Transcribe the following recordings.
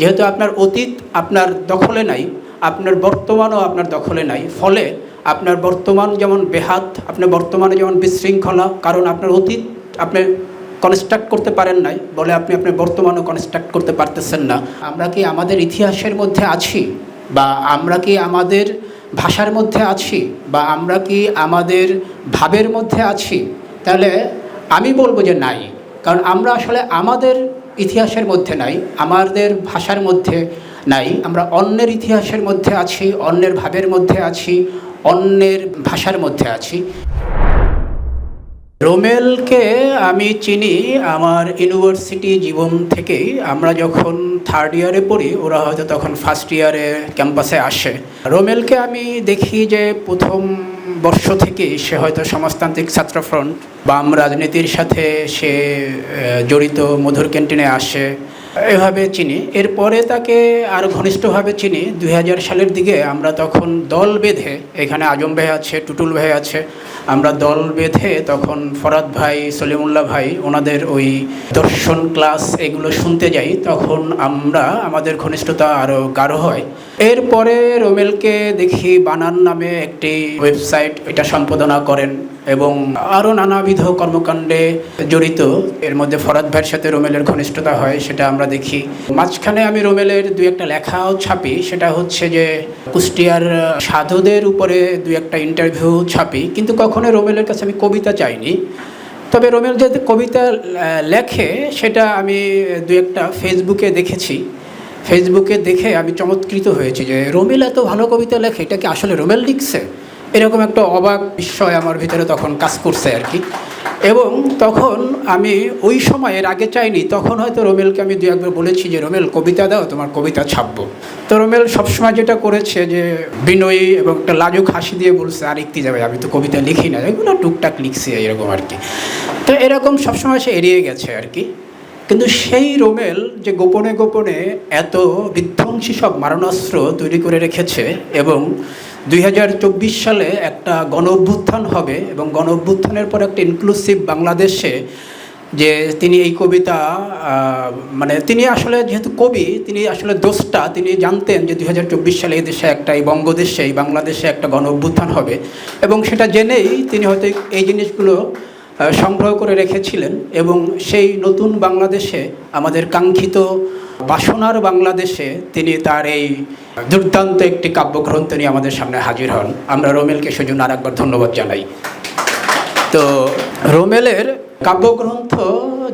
যেহেতু আপনার অতীত আপনার দখলে নাই, আপনার বর্তমানও আপনার দখলে নাই, ফলে আপনার বর্তমান যেমন বেহাত, আপনার বর্তমানে যেমন বিশৃঙ্খলা, কারণ আপনার অতীত আপনি কনস্ট্রাক্ট করতে পারেন নাই, বলে আপনি আপনার বর্তমানও কনস্ট্রাক্ট করতে পারতেছেন না। আমরা কি আমাদের ইতিহাসের মধ্যে আছি? বা আমরা কি আমাদের ভাষার মধ্যে আছি? বা আমরা কি আমাদের ভাবের মধ্যে আছি? তাহলে আমি বলব যে নাই, কারণ আমরা আসলে আমাদের ইতিহাসের মধ্যে নাই, আমাদের ভাষার মধ্যে নাই, আমরা অন্যের ইতিহাসের মধ্যে আছি, অন্যের ভাবের মধ্যে আছি, অন্যের ভাষার মধ্যে আছি। রোমেলকে আমি চিনি আমার ইউনিভার্সিটি জীবন থেকেই। আমরা যখন থার্ড ইয়ারে পড়ি, ওরা হয়তো তখন ফার্স্ট ইয়ারে ক্যাম্পাসে আসে। রোমেলকে আমি দেখি যে প্রথম বর্ষ থেকেই সে হয়তো সমাজতান্ত্রিক ছাত্র ফ্রন্ট বাম রাজনীতির সাথে সে জড়িত, মধুর ক্যান্টিনে আসে। এভাবে চিনি। এরপরে তাকে আরও ঘনিষ্ঠভাবে চিনি। দু হাজার সালের দিকে আমরা তখন দল বেঁধে, এখানে আজম ভাই আছে, টুটুল ভাই আছে, আমরা দল বেঁধে তখন ফরাদ ভাই, সলিমুল্লাহ ভাই ওনাদের ওই দর্শন ক্লাস এগুলো শুনতে যাই। তখন আমরা, আমাদের ঘনিষ্ঠতা আরও গাঢ় হয়। এরপরে রোমেলকে দেখি বানান নামে একটি ওয়েবসাইট, এটা সম্পাদনা করেন। এবং আরও নানাবিধ কর্মকাণ্ডে জড়িত। এর মধ্যে ফরাদ ভাইয়ের সাথে রোমেলের ঘনিষ্ঠতা হয়, সেটা আমরা দেখি। মাঝখানে আমি রোমেলের দু একটা লেখাও ছাপি, সেটা হচ্ছে যে কুষ্টিয়ার সাধুদের উপরে দু একটা ইন্টারভিউ ছাপি, কিন্তু কখনো রোমেলের কাছে আমি কবিতা চাইনি। তবে রোমেল যে কবিতা লেখে, সেটা আমি দু একটা ফেসবুকে দেখেছি। ফেসবুকে দেখে আমি চমৎকৃত হয়েছি যে রোমেল এত ভালো কবিতা লেখে, এটা কি আসলে রোমেল লিখছে? এরকম একটা অবাক বিস্ময় আমার ভিতরে তখন কাজ করছে আর কি। এবং তখন আমি ওই সময়ের আগে চাইনি, তখন হয়তো রোমেলকে আমি দু একবার বলেছি যে, রোমেল, কবিতা দাও, তোমার কবিতা ছাপবো। তো রোমেল সবসময় যেটা করেছে যে, বিনয়ী এবং একটা লাজুক হাসি দিয়ে বলছে, আর যাবে, আমি তো কবিতা লিখি না। এগুলো টুকটাক লিখছি এরকম আর কি। তো এরকম সবসময় সে এড়িয়ে গেছে আর কি। কিন্তু সেই রোমেল যে গোপনে গোপনে এত বিধ্বংসী সব মারণাস্ত্র তৈরি করে রেখেছে এবং দুই হাজার চব্বিশ সালে একটা গণ অভ্যুত্থান হবে এবং গণ অভ্যুত্থানের পর একটা ইনক্লুসিভ বাংলাদেশে যে তিনি এই কবিতা মানে তিনি আসলে যেহেতু কবি, তিনি আসলে দোষটা, তিনি জানতেন যে দুই হাজার চব্বিশ সালে এই দেশে একটা, এই বঙ্গদেশে, এই বাংলাদেশে একটা গণ অভ্যুত্থান হবে এবং সেটা জেনেই তিনি হয়তো এই জিনিসগুলো সংগ্রহ করে রেখেছিলেন এবং সেই নতুন বাংলাদেশে আমাদের কাঙ্ক্ষিত বাসনার বাংলাদেশে তিনি তার এই দুর্দান্ত একটি কাব্যগ্রন্থ নিয়ে আমাদের সামনে হাজির হন। আমরা রোমেলকে সেজন্য আর একবার ধন্যবাদ জানাই। তো রোমেলের কাব্যগ্রন্থ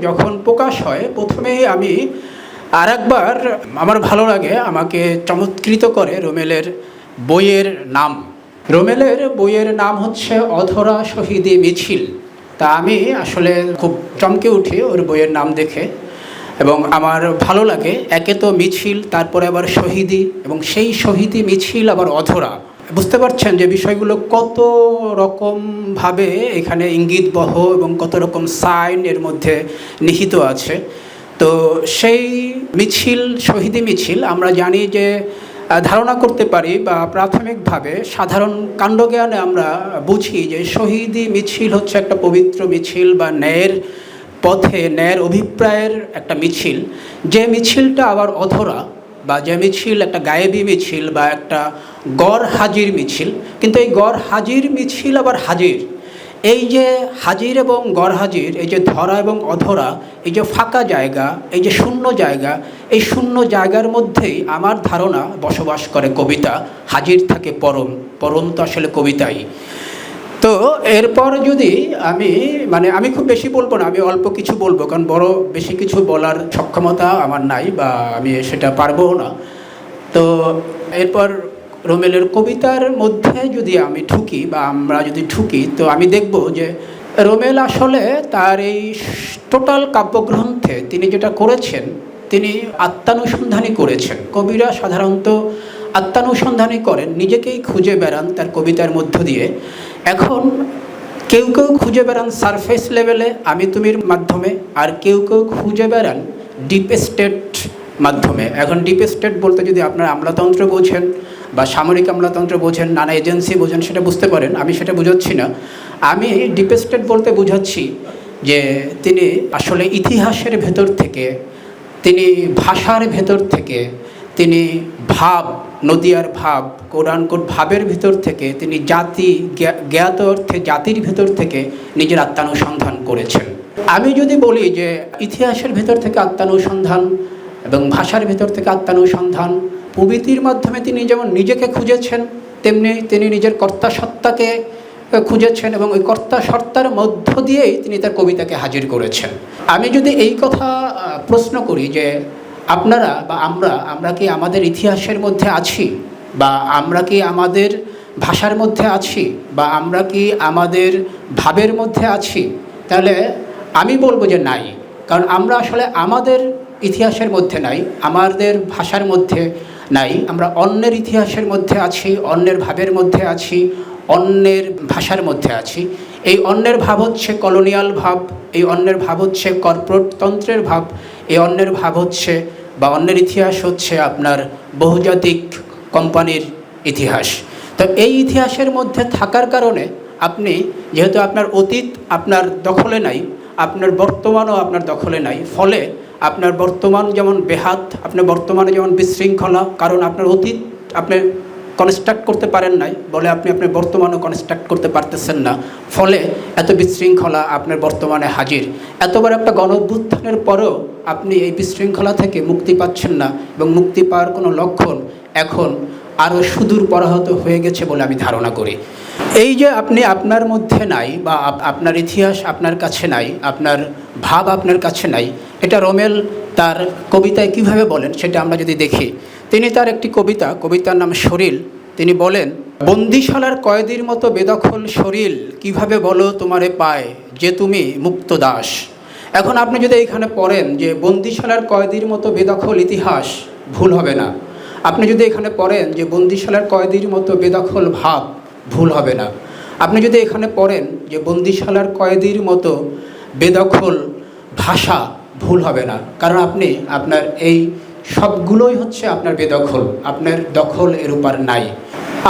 যখন প্রকাশ হয়, প্রথমেই আমি আর একবার আমার ভালো লাগে আমাকে চমৎকৃত করে রোমেলের বইয়ের নাম। রোমেলের বইয়ের নাম হচ্ছে অধরা শহীদি মিছিল। তা আমি আসলে খুব চমকে উঠি ওর বইয়ের নাম দেখে। এবং আমার ভালো লাগে, একে তো মিছিল, তারপরে আবার শহীদি, এবং সেই শহীদি মিছিল আবার অধরা। বুঝতে পারছেন যে বিষয়গুলো কত রকমভাবে এখানে ইঙ্গিতবহ এবং কত রকম সাইন এর মধ্যে নিহিত আছে। তো সেই মিছিল, শহীদি মিছিল আমরা জানি যে ধারণা করতে পারি বা প্রাথমিকভাবে সাধারণ কাণ্ডজ্ঞানে আমরা বুঝি যে শহীদি মিছিল হচ্ছে একটা পবিত্র মিছিল বা ন্যায়ের পথে ন্যায়ের অভিপ্রায়ের একটা মিছিল। যে মিছিলটা আবার অধরা বা যে মিছিল একটা গায়েবী মিছিল বা একটা গড় হাজির মিছিল, কিন্তু এই গড় হাজির মিছিল আবার হাজির। এই যে হাজির এবং গড় হাজির, এই যে ধরা এবং অধরা, এই যে ফাঁকা জায়গা, এই যে শূন্য জায়গা, এই শূন্য জায়গার মধ্যেই আমার ধারণা বসবাস করে কবিতা, হাজির থাকে পরম পরম তো আসলে কবিতাই। তো এরপর যদি আমি মানে আমি খুব বেশি বলব না, আমি অল্প কিছু বলব, কারণ বড় বেশি কিছু বলার সক্ষমতা আমার নাই বা আমি সেটা পারব না। তো এরপর রোমেলের কবিতার মধ্যে যদি আমি ঢুকি বা আমরা যদি ঢুকি তো আমি দেখব যে রোমেল আসলে তার এই টোটাল কাব্যগ্রন্থে তিনি যেটা করেছেন, তিনি আত্মানুসন্ধানই করেছেন। কবিরা সাধারণত আত্মানুসন্ধানই করেন, নিজেকেই খুঁজে বেড়ান তার কবিতার মধ্য দিয়ে। এখন কেউ কেউ খুঁজে বেড়ান সারফেস লেভেলে আমি তুমির মাধ্যমে, আর কেউ কেউ খুঁজে বেড়ান ডিপ স্টেট মাধ্যমে। এখন ডিপ স্টেট বলতে যদি আপনার আমলাতন্ত্র বোঝেন বা সামরিক আমলাতন্ত্র বোঝেন, নানা এজেন্সি বোঝেন, সেটা বুঝতে পারেন, আমি সেটা বোঝাচ্ছি না। আমি ডিপ স্টেট বলতে বোঝাচ্ছি যে তিনি আসলে ইতিহাসের ভেতর থেকে, তিনি ভাষার ভেতর থেকে, তিনি ভাব নদিয়ার ভাব কোরআনকোট ভাবের ভিতর থেকে তিনি জাতি জ্ঞাত অর্থে জাতির ভেতর থেকে নিজের আত্মানুসন্ধান করেছেন। আমি যদি বলি যে ইতিহাসের ভিতর থেকে আত্মানুসন্ধান এবং ভাষার ভেতর থেকে আত্মানুসন্ধান, প্রভৃতির মাধ্যমে তিনি যেমন নিজেকে খুঁজেছেন, তেমনি তিনি নিজের কর্তা সত্তাকে খুঁজেছেন এবং ওই কর্তা সত্তার মধ্য দিয়েই তিনি তার কবিতাকে হাজির করেছেন। আমি যদি এই কথা প্রশ্ন করি যে আপনারা বা আমরা আমরা কি আমাদের ইতিহাসের মধ্যে আছি? বা আমরা কি আমাদের ভাষার মধ্যে আছি? বা আমরা কি আমাদের ভাবের মধ্যে আছি? তাহলে আমি বলব যে নাই। কারণ আমরা আসলে আমাদের ইতিহাসের মধ্যে নাই, আমাদের ভাষার মধ্যে নাই, আমরা অন্যের ইতিহাসের মধ্যে আছি, অন্যের ভাবের মধ্যে আছি, অন্যের ভাষার মধ্যে আছি। এই অন্যের ভাব হচ্ছে কলোনিয়াল ভাব, এই অন্যের ভাব হচ্ছে কর্পোরেটতন্ত্রের ভাব এই অন্যের ভাব হচ্ছে বা অন্যের ইতিহাস হচ্ছে আপনার বহুজাতিক কোম্পানির ইতিহাস। তো এই ইতিহাসের মধ্যে থাকার কারণে আপনি যেহেতু আপনার অতীত আপনার দখলে নাই, আপনার বর্তমানও আপনার দখলে নাই, ফলে আপনার বর্তমান যেমন বেহাত, আপনার বর্তমানে যেমন বিশৃঙ্খলা, কারণ আপনার অতীত, আপনি কনস্ট্রাক্ট করতে পারেন নাই, বলে আপনি আপনার বর্তমানও কনস্ট্রাক্ট করতে পারতেছেন না। ফলে এত বিশৃঙ্খলা আপনার বর্তমানে হাজির। এতবার একটা গণ অভ্যুত্থানের পরেও আপনি এই বিশৃঙ্খলা থেকে মুক্তি পাচ্ছেন না এবং মুক্তি পাওয়ার কোনো লক্ষণ এখন আরও সুদূর পরাহত হয়ে গেছে বলে আমি ধারণা করি। এই যে আপনি আপনার মধ্যে নাই বা আপনার ইতিহাস আপনার কাছে নাই, আপনার ভাব আপনার কাছে নাই, এটা রোমেল তার কবিতায় কীভাবে বলেন সেটা আমরা যদি দেখি। তিনি তার একটি কবিতা, কবিতার নাম শরীর তিনি বলেন, বন্দিশালার কয়েদির মতো বেদখল শরীর কীভাবে বলো তোমারে পায় যে তুমি মুক্ত দাস? এখন আপনি যদি এখানে পড়েন যে বন্দিশালার কয়েদির মতো বেদখল ইতিহাস, ভুল হবে না। আপনি যদি এখানে পড়েন যে বন্দিশালার কয়েদির মতো বেদখল ভাব, ভুল হবে না। আপনি যদি এখানে পড়েন যে বন্দিশালার কয়েদির মতো বেদখল ভাষা, ভুল হবে না। কারণ আপনি আপনার এই সবগুলোই হচ্ছে আপনার বেদখল, আপনার দখল এর উপর নাই।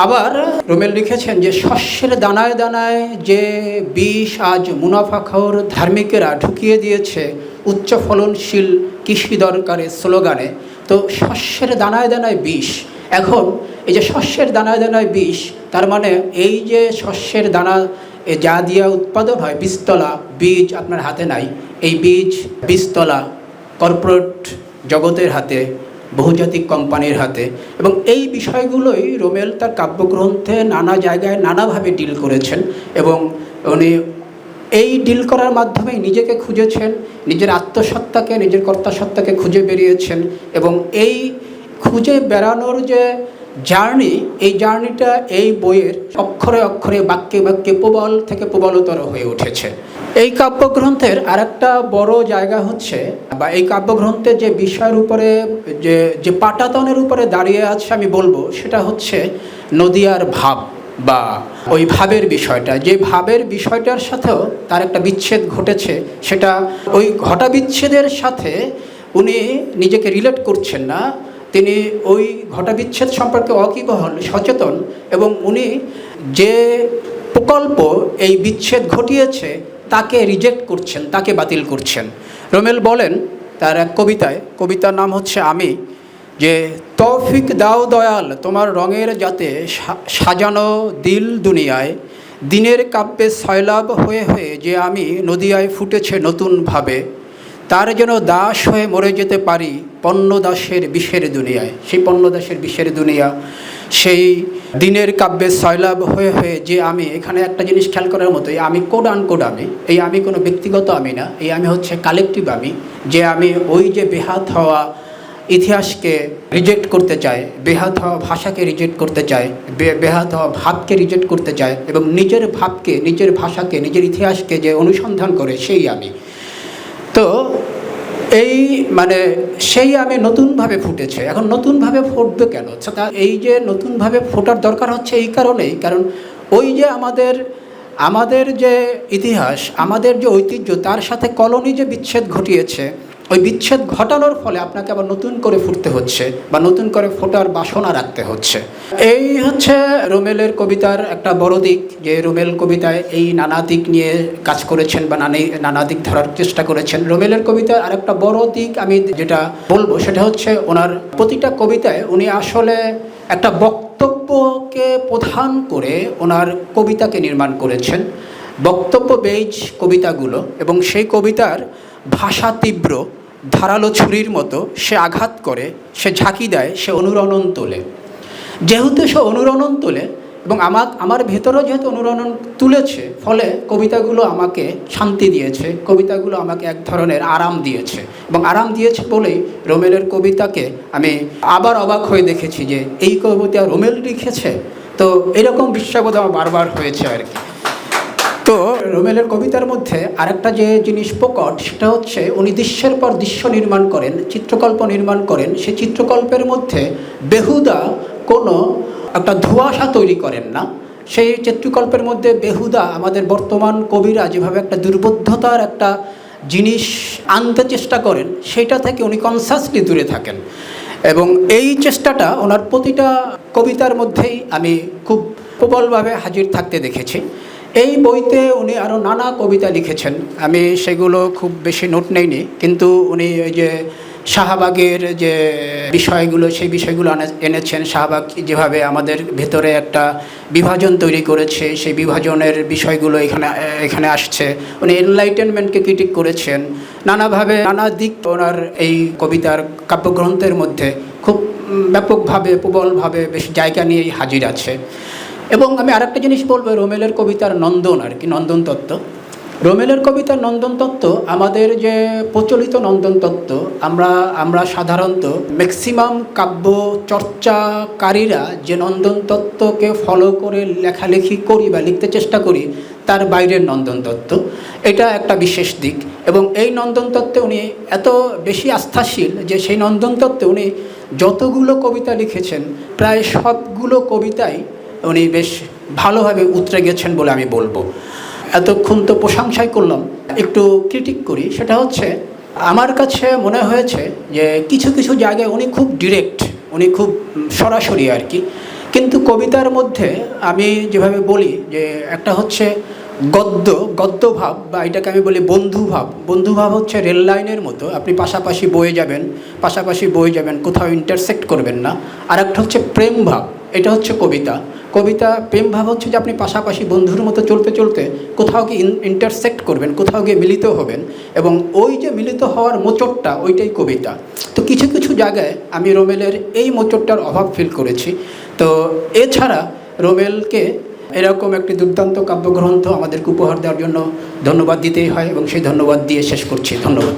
আবার রোমেল লিখেছেন যে, শস্যের দানায় দানায় যে বিষ আজ মুনাফাখর ধার্মিকেরা ঢুকিয়ে দিয়েছে উচ্চ ফলনশীল কৃষি দরকারে স্লোগানে। তো শস্যের দানায় দানায় বিষ, এখন এই যে শস্যের দানায় দানায় বিষ, তার মানে এই যে শস্যের দানা যা দিয়া উৎপাদন হয়, বীজতলা, বীজ আপনার হাতে নাই, এই বীজ, বীজতলা, কর্পোরেট জগতের হাতে, বহুজাতিক কোম্পানির হাতে। এবং এই বিষয়গুলোই রোমেল তার কাব্যগ্রন্থে নানা জায়গায় নানাভাবে ডিল করেছেন এবং উনি এই ডিল করার মাধ্যমেই নিজেকে খুঁজেছেন, নিজের আত্মসত্ত্বাকে নিজের কর্তাসত্ত্বাকে খুঁজে বেরিয়েছেন এবং এই খুঁজে বেড়ানোর যে জার্নি, এই জার্নিটা এই বইয়ের অক্ষরে অক্ষরে, বাক্যে বাক্যে প্রবল থেকে প্রবলতর হয়ে উঠেছে। এই কাব্যগ্রন্থের আরেকটা বড় জায়গা হচ্ছে, বা এই কাব্যগ্রন্থের যে বিষয়ের উপরে, যে যে পাটাতনের উপরে দাঁড়িয়ে আছে আমি বলব, সেটা হচ্ছে নদিয়ার ভাব, বা ওই ভাবের বিষয়টা। যে ভাবের বিষয়টার সাথেও তার একটা বিচ্ছেদ ঘটেছে, সেটা ওই ঘটা বিচ্ছেদের সাথে উনি নিজেকে রিলেট করছেন না। তিনি ওই ঘটা বিচ্ছেদ সম্পর্কে অকিবহল সচেতন এবং উনি যে প্রকল্প এই বিচ্ছেদ ঘটিয়েছে তাকে রিজেক্ট করছেন, তাকে বাতিল করছেন। রোমেল বলেন তার এক কবিতায়, কবিতার নাম হচ্ছে আমি, যে তৌফিক দাও দয়াল, তোমার রঙের যাতে সাজানো দিল দুনিয়ায়, দিনের কাব্যে সয়লাভ হয়ে হয়ে যে আমি নদিয়ায় ফুটেছে নতুনভাবে তার যেন দাস হয়ে মরে যেতে পারি পণ্যদাসের বিষের দুনিয়ায়। সেই পণ্যদাসের বিষের দুনিয়া, সেই দিনের কাব্যে সয়লাভ হয়ে হয়ে যে আমি, এখানে একটা জিনিস খেয়াল করার মতো, এই আমি কোড আনকোড আমি, এই আমি কোনো ব্যক্তিগত আমি না, এই আমি হচ্ছে কালেকটিভ আমি, যে আমি ওই যে বেহাত হওয়া ইতিহাসকে রিজেক্ট করতে চায় বেহাত হওয়া ভাষাকে রিজেক্ট করতে চায় বেহাত হওয়া ভাবকে রিজেক্ট করতে চায় এবং নিজের ভাবকে, নিজের ভাষাকে, নিজের ইতিহাসকে যে অনুসন্ধান করে, সেই আমি। তো এই মানে সেই আমি নতুনভাবে ফুটেছে। এখন নতুনভাবে ফুটবে কেন? তা এই যে নতুনভাবে ফোটার দরকার হচ্ছে এই কারণেই, কারণ ওই যে আমাদের আমাদের যে ইতিহাস, আমাদের যে ঐতিহ্য, তার সাথে কলোনি যে বিচ্ছেদ ঘটিয়েছে ওই বিচ্ছেদ ঘটানোর ফলে আপনাকে আবার নতুন করে ফুটতে হচ্ছে বা নতুন করে ফোটার বাসনা রাখতে হচ্ছে। এই হচ্ছে রোমেলের কবিতার একটা বড় দিক যে রোমেল কবিতায় এই নানা দিক নিয়ে কাজ করেছেন বা নানি, নানা দিক ধরার চেষ্টা করেছেন। রোমেলের কবিতায় আরেকটা বড় দিক আমি যেটা বলব সেটা হচ্ছে ওনার প্রতিটা কবিতায় উনি আসলে একটা বক্তব্যকে প্রধান করে ওনার কবিতাকে নির্মাণ করেছেন। বক্তব্য বেজ কবিতাগুলো এবং সেই কবিতার ভাষা তীব্র, ধারালো ছুরির মতো সে আঘাত করে, সে ঝাঁকি দেয়, সে অনুরণন তোলে। যেহেতু সে অনুরণন তোলে এবং আমার আমার ভেতরেও যেহেতু অনুরণন তুলেছে, ফলে কবিতাগুলো আমাকে শান্তি দিয়েছে, কবিতাগুলো আমাকে এক ধরনের আরাম দিয়েছে এবং আরাম দিয়েছে বলেই রোমেলের কবিতাকে আমি আবার অবাক হয়ে দেখেছি যে, এই কবিতা রোমেল লিখেছে? তো এরকম বিশ্বাবোধ আমার বারবার হয়েছে আর কি। তো রোমেলের কবিতার মধ্যে আরেকটা যে জিনিস প্রকট, সেটা হচ্ছে উনি দৃশ্যের পর দৃশ্য নির্মাণ করেন, চিত্রকল্প নির্মাণ করেন। সেই চিত্রকল্পের মধ্যে বেহুদা কোনো একটা ধোঁয়াশা তৈরি করেন না। সেই চিত্রকল্পের মধ্যে বেহুদা আমাদের বর্তমান কবিরা যেভাবে একটা দুর্বোধ্যতার একটা জিনিস আনতে চেষ্টা করেন, সেটা থেকে উনি কনসাসলি দূরে থাকেন। এবং এই চেষ্টাটা ওনার প্রতিটা কবিতার মধ্যেই আমি খুব প্রবলভাবে হাজির থাকতে দেখেছি। এই বইতে উনি আরও নানা কবিতা লিখেছেন। আমি সেগুলো খুব বেশি নোট নেইনি, কিন্তু উনি ওই যে শাহবাগের যে বিষয়গুলো, সেই বিষয়গুলো এনেছেন। শাহবাগ যেভাবে আমাদের ভেতরে একটা বিভাজন তৈরি করেছে, সেই বিভাজনের বিষয়গুলো এখানে এখানে আসছে। উনি এনলাইটেনমেন্টকে ক্রিটিক করেছেন। নানাভাবে নানা দিক ওনার এই কবিতার কাব্যগ্রন্থের মধ্যে খুব ব্যাপকভাবে, প্রবলভাবে বেশ জায়গা নিয়েই হাজির আছে। এবং আমি আরেকটা জিনিস বলব রোমেলের কবিতার নন্দন আর কি, নন্দন তত্ত্ব। রোমেলের কবিতার নন্দন তত্ত্ব, আমাদের যে প্রচলিত নন্দন তত্ত্ব, আমরা আমরা সাধারণত ম্যাক্সিমাম কাব্য চর্চাকারীরা যে নন্দন তত্ত্বকে ফলো করে লেখালেখি করি বা লিখতে চেষ্টা করি, তার বাইরের নন্দন তত্ত্ব। এটা একটা বিশেষ দিক। এবং এই নন্দন তত্ত্বে উনি এত বেশি আস্থাশীল যে সেই নন্দন তত্ত্বে উনি যতগুলো কবিতা লিখেছেন, প্রায় সবগুলো কবিতাই উনি বেশ ভালোভাবে উতরে গেছেন বলে আমি বলব। এতক্ষণ তো প্রশংসাই করলাম। একটু ক্রিটিক করি, সেটা হচ্ছে আমার কাছে মনে হয়েছে যে কিছু কিছু জায়গায় উনি খুব ডিরেক্ট উনি খুব সরাসরি আর কি। কিন্তু কবিতার মধ্যে আমি যেভাবে বলি যে একটা হচ্ছে গদ্য গদ্যভাব বা এটাকে আমি বলি বন্ধুভাব বন্ধুভাব হচ্ছে রেল লাইনের মতো, আপনি পাশাপাশি বয়ে যাবেন, পাশাপাশি বয়ে যাবেন, কোথাও ইন্টারসেক্ট করবেন না। আর একটা হচ্ছে প্রেম ভাব। এটা হচ্ছে কবিতা। কবিতা প্রেম ভাব হচ্ছে যে আপনি পাশাপাশি বন্ধুর মতো চলতে চলতে কোথাও গিয়ে ইন্টারসেক্ট করবেন, কোথাও গিয়ে মিলিত হবেন এবং ওই যে মিলিত হওয়ার মোচরটা ওইটাই কবিতা। তো কিছু কিছু জায়গায় আমি রোমেলের এই মোচরটার অভাব ফিল করেছি। তো এছাড়া রোমেলকে এরকম একটি দুর্দান্ত কাব্যগ্রন্থ আমাদেরকে উপহার দেওয়ার জন্য ধন্যবাদ দিতেই হয় এবং সেই ধন্যবাদ দিয়ে শেষ করছি। ধন্যবাদ।